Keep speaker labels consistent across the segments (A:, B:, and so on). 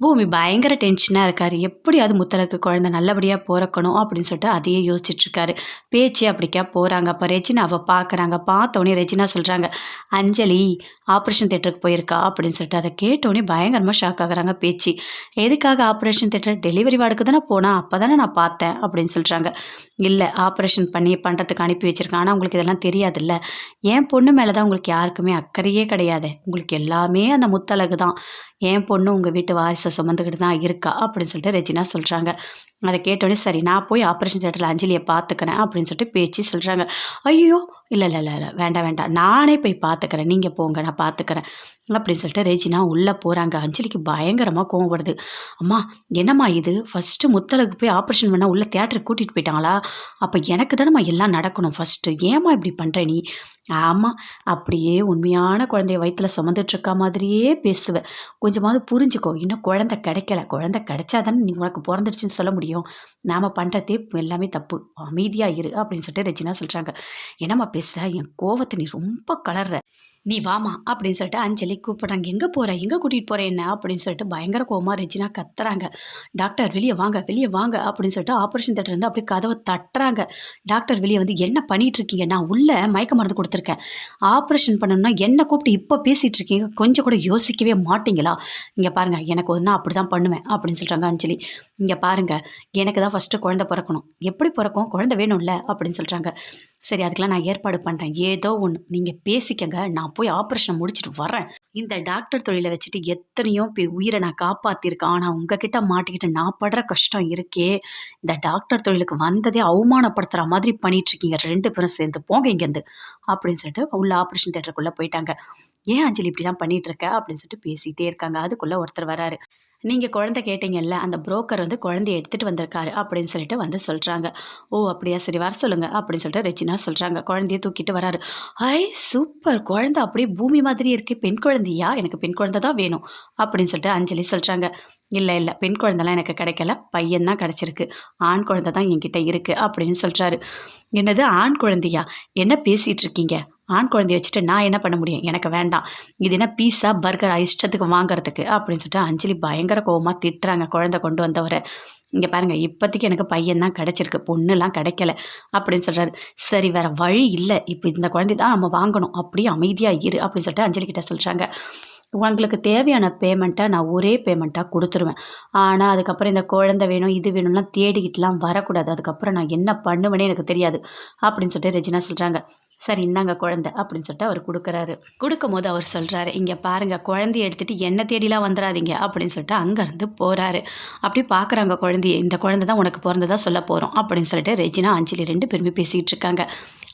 A: பூமி பயங்கர டென்ஷனாக இருக்கார். எப்படியாவது முத்தலகு குழந்த நல்லபடியாக பிறக்கணும் அப்படின்னு சொல்லிட்டு அதையே யோசிச்சுட்ருக்காரு. பேச்சு அப்படிக்கா போகிறாங்க அப்போ ரெஜினாவை பார்க்குறாங்க பார்த்தோன்னே ரெஜினா சொல்கிறாங்க அஞ்சலி ஆப்ரேஷன் தேட்டருக்கு போயிருக்கா? அப்படின்னு சொல்லிட்டு அதை கேட்டோன்னே பயங்கரமாக ஷாக் ஆகுறாங்க பேச்சு. எதுக்காக ஆப்ரேஷன் தேட்டர் டெலிவரி வார்டுக்கு தானே போனால் அப்போ தானே நான் பார்த்தேன். அப்படின்னு சொல்கிறாங்க இல்லை ஆப்ரேஷன் பண்ணி பண்ணுறதுக்கு அனுப்பி வச்சுருக்கேன். ஆனால் உங்களுக்கு இதெல்லாம் தெரியாதுல்ல. என் பொண்ணு மேலே தான் உங்களுக்கு யாருக்குமே அக்கறையே கிடையாது. உங்களுக்கு எல்லாமே அந்த முத்தழகு தான் என் பொண்ணு உங்கள் வீட்டு வாரிசு சுமந்துக்கிட்டு தான் இருக்கா அப்படின்னு சொல்லிட்டு ரெஜினா சொல்கிறாங்க அதை கேட்டோடனே சரி நான் போய் ஆப்ரேஷன் தேட்டரில் அஞ்சலியை பார்த்துக்கிறேன் அப்படின்னு சொல்லிட்டு பேச்சு சொல்கிறாங்க ஐயோ இல்லை இல்லை இல்லை இல்லை வேண்டாம் வேண்டாம் நானே போய் பார்த்துக்கிறேன் நீங்கள் போங்க நான் பார்த்துக்கிறேன் அப்படின்னு சொல்லிட்டு ரெஜினா உள்ளே போகிறாங்க அஞ்சலிக்கு பயங்கரமாக கோவம் வருது. அம்மா என்னம்மா இது? ஃபஸ்ட்டு முத்தலுக்கு போய் ஆப்ரேஷன் பண்ணால் உள்ளே தேட்டருக்கு கூட்டிகிட்டு போயிட்டாங்களா? அப்போ எனக்கு தானேம்மா எல்லாம் நடக்கணும் ஃபஸ்ட்டு ஏம்மா இப்படி பண்ணுற நீ? ஆமாம் அப்படியே உண்மையான குழந்தைய வயிற்றில் சுமந்துட்டுருக்கா மாதிரியே பேசுவேன் கொஞ்சமாவது புரிஞ்சுக்கோ இன்னும் குழந்தை கிடைக்கல குழந்தை கிடைச்சா தானே நீ உனக்கு பிறந்துடுச்சுன்னு சொல்ல முடியும். நாம் பண்ணுறதே எல்லாமே தப்பு. அமைதியாக இரு அப்படின்னு சொல்லிட்டு ரெஜினா சொல்கிறாங்க என்னம்மா பேசுகிற என் கோவத்தை நீ ரொம்ப கலர்ற. நீ வாமா அப்படின்னு சொல்லிட்டு அஞ்சலி கூப்பிட்றாங்க. எங்கே போகிற எங்கே கூட்டிகிட்டு போகிற என்ன? அப்படின்னு சொல்லிட்டு பயங்கர கோவமாக ரெஜினா கத்துறாங்க. டாக்டர் வெளியே வாங்க வெளியே வாங்க அப்படின்னு சொல்லிட்டு ஆப்ரேஷன் தேட்டர் வந்து அப்படியே கதவை தட்டுறாங்க. டாக்டர் வெளியே வந்து என்ன பண்ணிட்டு இருக்கீங்க? நான் உள்ள மயக்க மருந்து கொடுத்துருக்கேன். ஆப்ரேஷன் பண்ணணும்னா என்ன கூப்பிட்டு இப்போ பேசிகிட்டு இருக்கீங்க? கொஞ்சம் கூட யோசிக்கவே மாட்டீங்களா? இங்கே பாருங்கள் எனக்கு ஒன்றா அப்படி தான் பண்ணுவேன் அப்படின்னு சொல்கிறாங்க அஞ்சலி. இங்கே பாருங்கள் எனக்கு தான் ஃபஸ்ட்டு குழந்தை பிறக்கணும். எப்படி பிறக்கும்? குழந்தை வேணும்ல அப்படின்னு சொல்கிறாங்க சரி அதுக்கெல்லாம் நான் ஏற்பாடு பண்ணுறேன் ஏதோ ஒன்று நீங்கள் பேசிக்கங்க. நான் போய் ஆப்ரேஷனை முடிச்சுட்டு வரேன் இந்த டாக்டர் தொழிலை வச்சுட்டு எத்தனையோ பே உயிரை நான் காப்பாற்றிருக்கேன் ஆனால் உங்ககிட்ட மாட்டிக்கிட்டு நான் படுற கஷ்டம் இருக்கே. இந்த டாக்டர் தொழிலுக்கு வந்ததே அவமானப்படுத்துகிற மாதிரி பண்ணிகிட்ருக்கீங்க ரெண்டு பேரும் சேர்ந்து போங்க இங்கேருந்து. அப்படின்னு சொல்லிட்டு உள்ள ஆப்ரேஷன் தேட்டருக்குள்ளே போயிட்டாங்க. ஏன் அஞ்சலி இப்படிலாம் பண்ணிகிட்ருக்க அப்படின்னு சொல்லிட்டு பேசிகிட்டே இருக்காங்க. அதுக்குள்ளே ஒருத்தர் வராரு. நீங்கள் குழந்தை கேட்டீங்கல்ல அந்த புரோக்கர் வந்து குழந்தைய எடுத்துகிட்டு வந்திருக்காரு அப்படின்னு சொல்லிட்டு வந்து சொல்கிறாங்க ஓ அப்படியா? சரி வர சொல்லுங்கள் அப்படின்னு சொல்லிட்டு ரெச்சினா சொல்கிறாங்க குழந்தைய தூக்கிட்டு வராரு. ஐ சூப்பர்! குழந்தை அப்படியே பூமி மாதிரி இருக்குது பெண் குழந்தையா? எனக்கு பெண் குழந்தை தான் வேணும் அப்படின்னு சொல்லிட்டு அஞ்சலி சொல்கிறாங்க இல்லை இல்லை பெண் குழந்தைலாம் எனக்கு கிடைக்கல. பையன் தான் கிடச்சிருக்கு. ஆண் குழந்தை தான் என்கிட்ட இருக்குது அப்படின்னு சொல்கிறாரு என்னது ஆண் குழந்தையா? என்ன பேசிகிட்டு இருக்கீங்க? ஆண் குழந்தைய வச்சுட்டு நான் என்ன பண்ண முடியும்? எனக்கு வேண்டாம். இது என்ன பீஸா பர்கர் இஷ்டத்துக்கு வாங்குறதுக்கு? அப்படின்னு சொல்லிட்டு அஞ்சலி பயங்கர கோவமாக திட்டுறாங்க குழந்தை கொண்டு வந்தவரை. இங்கே பாருங்கள் இப்போதைக்கு எனக்கு பையன் தான் கிடச்சிருக்கு பொண்ணுலாம் கிடைக்கல அப்படின்னு சொல்கிறாரு சரி வேறு வழி இல்லை. இப்போ இந்த குழந்தை தான் நம்ம வாங்கணும். அப்படியே அமைதியாக இரு அப்படின்னு சொல்லிட்டு அஞ்சலி கிட்டே சொல்கிறாங்க உங்களுக்கு தேவையான பேமெண்ட்டை நான் ஒரே பேமெண்ட்டாக கொடுத்துருவேன். ஆனால் அதுக்கப்புறம் இந்த குழந்தை வேணும் இது வேணும்லாம் தேடிக்கிட்டுலாம் வரக்கூடாது. அதுக்கப்புறம் நான் என்ன பண்ணுவேனே எனக்கு தெரியாது அப்படின்னு சொல்லிட்டு ரெஜினா சொல்கிறாங்க சரி இந்தாங்க குழந்தை அப்படின்னு சொல்லிட்டு அவர் கொடுக்குறாரு. கொடுக்கும்போது அவர் சொல்கிறாரு இங்கே பாருங்கள் குழந்தைய எடுத்துகிட்டு என்ன தேடிலாம் வந்துடாதீங்க அப்படின்னு சொல்லிட்டு அங்கேருந்து போகிறாரு அப்படி பார்க்குறாங்க குழந்தைய இந்த குழந்தை தான் உனக்கு பிறந்ததாக சொல்ல போகிறோம் அப்படின்னு சொல்லிட்டு ரெஜினா அஞ்சலி ரெண்டு பேருமே பேசிகிட்டு இருக்காங்க.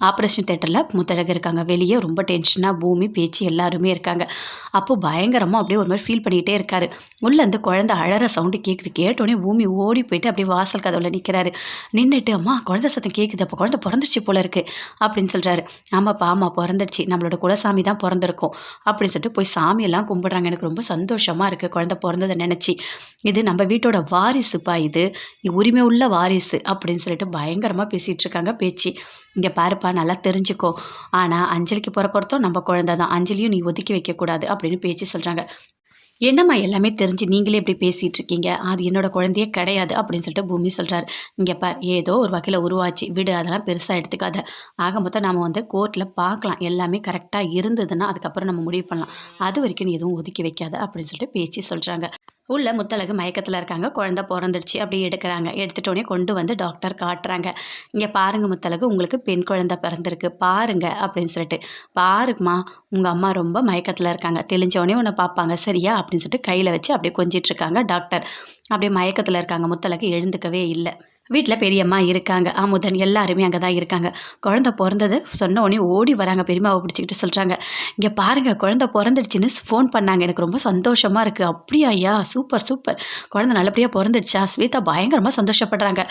A: ஆப்ரேஷன் தேட்டரில் முத்தழகு இருக்காங்க. வெளியே ரொம்ப டென்ஷனாக பூமி பேச்சு எல்லாருமே இருக்காங்க. அப்போ பயங்கரமாக அப்படியே ஒரு மாதிரி ஃபீல் பண்ணிகிட்டே இருக்காரு. உள்ளே குழந்தை அழற சவுண்டு கேட்குது கேட்டோடனே பூமி ஓடி போயிட்டு அப்படியே வாசல் கதவில் நிற்கிறாரு நின்றுட்டு அம்மா குழந்தை சத்தம் கேட்குது அப்போ குழந்தை பிறந்துருச்சு போல இருக்குது அப்படின்னு சொல்கிறாரு ஆமாப்பா ஆமாம் பிறந்துடுச்சு. நம்மளோட குலசாமி தான் பிறந்திருக்கும். அப்படின்னு சொல்லிட்டு போய் சாமியெல்லாம் கும்பிட்றாங்க. எனக்கு ரொம்ப சந்தோஷமாக இருக்குது குழந்த பிறந்ததை நினச்சி. இது நம்ம வீட்டோட வாரிசுப்பா இது. உரிமை உள்ள வாரிசு அப்படின்னு சொல்லிட்டு பயங்கரமாக பேசிகிட்டு இருக்காங்க பேச்சு. இங்கே பாருப்பா நல்லா தெரிஞ்சுக்கோ. ஆனால் அஞ்சலிக்கு பிறக்கிறதும் நம்ம குழந்தை தான் அஞ்சலியும் நீ ஒதுக்கி வைக்கக்கூடாது அப்படின்னு பேச்சு சொல்கிறாங்க என்னம்மா எல்லாமே தெரிஞ்சு நீங்களே இப்படி பேசிகிட்டு இருக்கீங்க அது என்னோட குழந்தையே கிடையாது அப்படின்னு சொல்லிட்டு பூமி சொல்கிறார் இங்கே பார் ஏதோ ஒரு வகையில் உருவாச்சு. விடு அதெல்லாம் பெருசாக எடுத்துக்காத. ஆக மொத்தம் நம்ம வந்து கோர்ட்டில் பார்க்கலாம். எல்லாமே கரெக்டாக இருந்ததுன்னா அதுக்கப்புறம் நம்ம முடிவு பண்ணலாம். அது வரைக்கும் நீ எதுவும் ஒதுக்கி வைக்காத அப்படின்னு சொல்லிட்டு பேச்சு சொல்கிறாங்க உள்ள முத்தழகு மயக்கத்தில் இருக்காங்க. குழந்த பிறந்துடுச்சு அப்படி எடுக்கிறாங்க. எடுத்துட்டோடனே கொண்டு வந்து டாக்டர் காட்டுறாங்க. இங்கே பாருங்கள் முத்தழகு உங்களுக்கு பெண் குழந்தை பிறந்திருக்கு. பாருங்க அப்படின்னு சொல்லிட்டு பாருங்கம்மா உங்கள் அம்மா ரொம்ப மயக்கத்தில் இருக்காங்க. தெளிஞ்சவொடனே உன்னை பார்ப்பாங்க. சரியா? அப்படின்னு சொல்லிட்டு கையில் வச்சு அப்படியே கொஞ்சிட்ருக்காங்க டாக்டர் அப்படியே மயக்கத்தில் இருக்காங்க. முத்தழகு எழுந்துக்கவே இல்லை. வீட்டில் பெரியம்மா இருக்காங்க. அமுதன் எல்லாருமே அங்கே தான் இருக்காங்க. குழந்த பிறந்தது சொன்ன உடனே ஓடி வராங்க. பெரியம்மாவை பிடிச்சிக்கிட்டு சொல்கிறாங்க இங்கே பாருங்கள் குழந்த பிறந்துடுச்சின்னு ஃபோன் பண்ணாங்க. எனக்கு ரொம்ப சந்தோஷமாக இருக்குது அப்படியா ஐயா? Super super. குழந்த நல்லபடியாக பிறந்துடுச்சா? ஸ்வேதா பயங்கரமாக சந்தோஷப்படுறாங்க.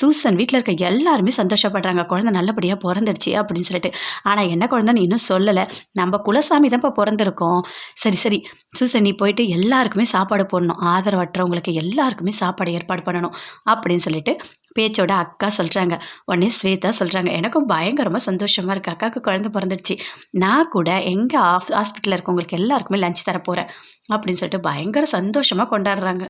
A: சூசன் வீட்டில் இருக்க எல்லாருமே சந்தோஷப்படுறாங்க. குழந்த நல்லபடியாக பிறந்துடுச்சு அப்படின்னு சொல்லிட்டு. ஆனால் என்ன குழந்தைன்னு இன்னும் சொல்லலை. நம்ம குலசாமி தான் இப்போ பிறந்திருக்கோம். சரி சரி. சூசன் நீ போயிட்டு எல்லாருக்குமே சாப்பாடு போடணும். ஆதரவற்றவங்களுக்கு எல்லாருக்குமே சாப்பாடு ஏற்பாடு பண்ணணும். அப்படின்னு சொல்லிட்டு பேச்சோட அக்கா சொல்கிறாங்க உடனே ஸ்வேதா சொல்கிறாங்க எனக்கும் பயங்கரமாக சந்தோஷமாக இருக்குது அக்காவுக்கு குழந்த பிறந்துடுச்சு. நான் கூட எங்கள் ஆஃப் ஹாஸ்பிட்டலில் இருக்கவங்களுக்கு எல்லாருக்குமே லஞ்ச் தர போகிறேன் அப்படின்னு சொல்லிட்டு பயங்கர சந்தோஷமாக கொண்டாடுறாங்க.